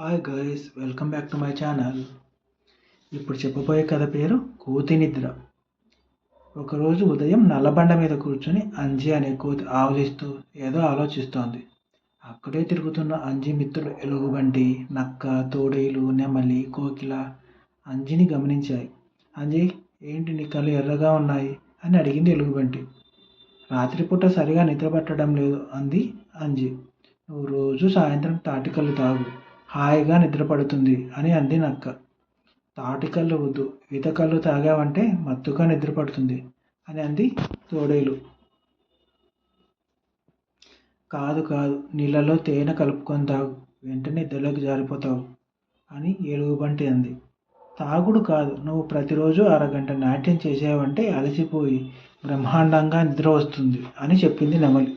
Hi guys welcome back to my channel ఇప్పుడు చెప్పబోయే కథ పేరు కోతి నిద్ర. ఒకరోజు ఉదయం నల్లబండ మీద కూర్చొని అంజి అనే కోతి ఆవలిస్తూ ఏదో ఆలోచిస్తోంది. అక్కడే తిరుగుతున్న అంజి మిత్రులు ఎలుగుబంటి నక్క తోడేలు నెమలి కోకిల అంజిని గమనించాయి. అంజి ఏంటి నీ కళ్ళు ఎర్రగా ఉన్నాయి అని అడిగింది ఎలుగుబంటి. రాత్రిపూట సరిగా నిద్ర పట్టడం లేదు అంది అంజి. నువ్వు రోజు సాయంత్రం తాటికల్లు తాగు. హాయిగా నిద్రపడుతుంది అని అంది నక్క. తాటికల్లు వద్దు ఈతకల్లు తాగావంటే మత్తుగా నిద్రపడుతుంది అని అంది తోడేలు. కాదు కాదు నీళ్ళలో తేనె కలుపుకొని తాగు వెంటనే నిద్రలోకి జారిపోతావు అని ఎలుగుబంటి అంది. తాగుడు కాదు నువ్వు ప్రతిరోజు అరగంట నాట్యం చేసావంటే అలసిపోయి బ్రహ్మాండంగా నిద్ర వస్తుంది అని చెప్పింది నెమలి.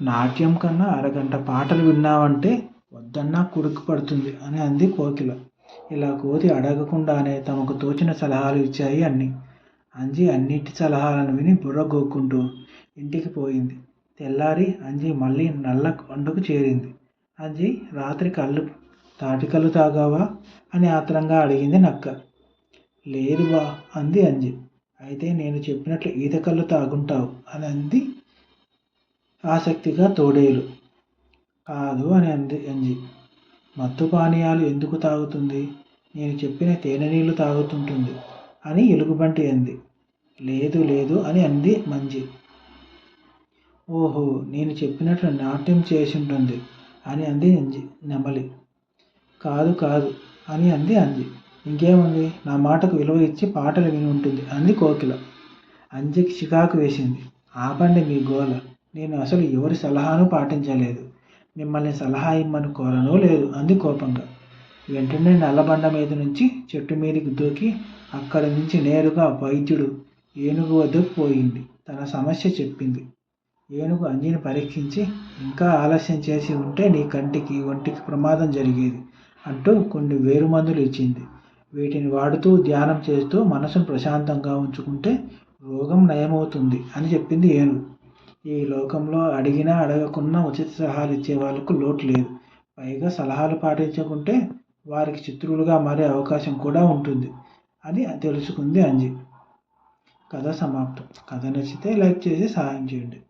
నాట్యం కన్నా అరగంట పాటలు విన్నావంటే వద్దన్నా కుడుకు పడుతుంది అని అంది కోకిల. ఇలా కోతి అడగకుండానే తమకు తోచిన సలహాలు ఇచ్చాయి అన్ని. అంజి అన్నిటి సలహాలను విని బుర్ర గోక్కుంటూ ఇంటికి పోయింది. తెల్లారి అంజి మళ్ళీ నల్ల కొండకు చేరింది. అంజి రాత్రి కళ్ళు తాటికల్లు తాగావా? అని ఆత్రంగా అడిగింది నక్క. లేదు బా అంది అంజి. అయితే నేను చెప్పినట్లు ఈత కళ్ళు తాగుంటావు అని అంది ఆసక్తిగా తోడేలు. కాదు అని అంది అంజి మత్తు పానీయాలు ఎందుకు తాగుతుంది? నేను చెప్పిన తేనె నీళ్ళు తాగుతుంటుంది అని ఎలుగుబంటి అంది. లేదు లేదు అని అంది మంజి. ఓహో నేను చెప్పినట్లు నాట్యం చేసి ఉంటుంది అని అంది అంజి నెమలి. కాదు కాదు అని అంది అంజి. ఇంకేముంది? నా మాటకు విలువ ఇచ్చి పాటలు విని ఉంటుంది అంది కోకిల. అంజికి చికాకు వేసింది. ఆపండి మీ గోల. నేను అసలు ఎవరి సలహాను పాటించలేదు. మిమ్మల్ని సలహా ఇమ్మని కోరనూ లేదు. అంది కోపంగా. వెంటనే నల్లబండ మీద నుంచి చెట్టు మీదకి దూకి అక్కడి నుంచి నేరుగా వైద్యుడు ఏనుగు వద్దకు పోయింది. తన సమస్య చెప్పింది. ఏనుగు అంజిని పరీక్షించి ఇంకా ఆలస్యం చేసి ఉంటే నీ కంటికి ఒంటికి ప్రమాదం జరిగేది అంటూ కొన్ని వేరు మందులు ఇచ్చింది. వీటిని వాడుతూ ధ్యానం చేస్తూ మనసును ప్రశాంతంగా ఉంచుకుంటే రోగం నయమవుతుంది అని చెప్పింది ఏనుగు. ఈ లోకంలో అడిగినా అడగకున్నా ఉచిత సలహాలు ఇచ్చే వాళ్ళకు లోటు లేదు. పైగా సలహాలు పాటించకుంటే వారికి చిత్రులుగా మారే అవకాశం కూడా ఉంటుంది అని తెలుసుకుంది అంజి. కథ సమాప్తం. కథ నచ్చితే లైక్ చేసి సహాయం చేయండి.